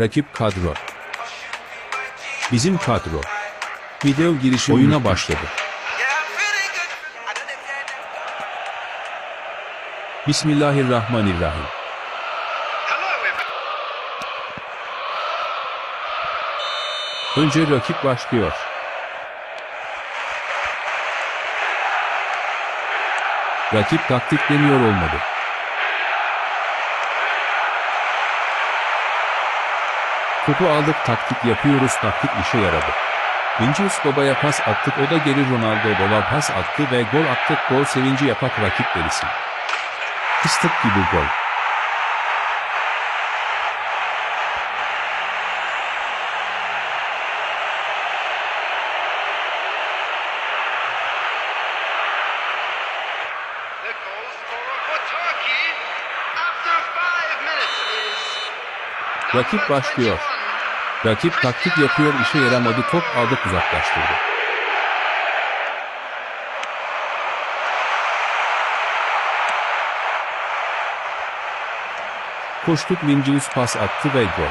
Rakip kadro. Bizim kadro. Video girişi oyuna başladı. Bismillahirrahmanirrahim. Önce rakip başlıyor. Rakip taktik deniyor olmadı. Topu aldık taktik yapıyoruz taktik işe yaradı. Vinicius Baba'ya pas attık o da geri Ronaldo Baba pas attı ve gol attık gol sevinci yapak rakip delisin. Fıstık gibi gol. Rakip başlıyor. 21. Rakip taktik yapıyor işe yaramadı top aldık uzaklaştırdı. Koştuk Vinicius pas attı ve gol.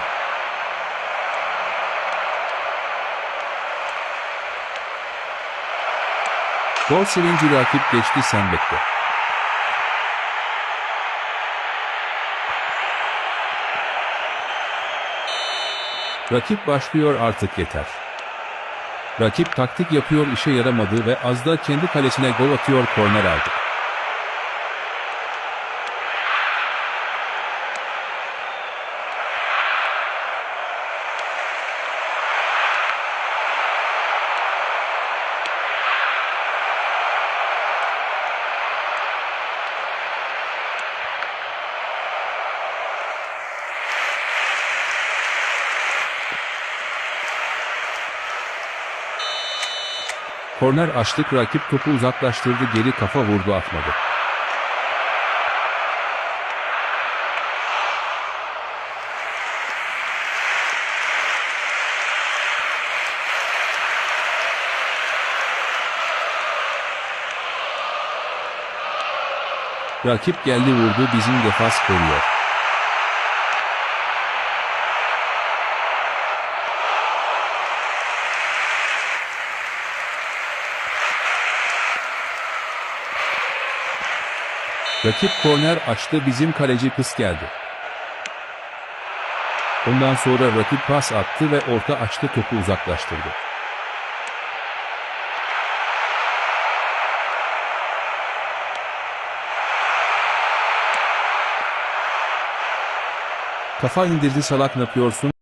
Gol sevinci rakip geçti sen bekle. Rakip başlıyor artık yeter. Rakip taktik yapıyor işe yaramadı ve az da kendi kalesine gol atıyor korner aldı. Korner açtık rakip topu uzaklaştırdı geri kafa vurdu atmadı. Rakip geldi vurdu bizim defans koruyor. Rakip korner açtı bizim kaleci kız geldi. Ondan sonra rakip pas attı ve orta açtı topu uzaklaştırdı. Kafa indirdi salak ne yapıyorsun?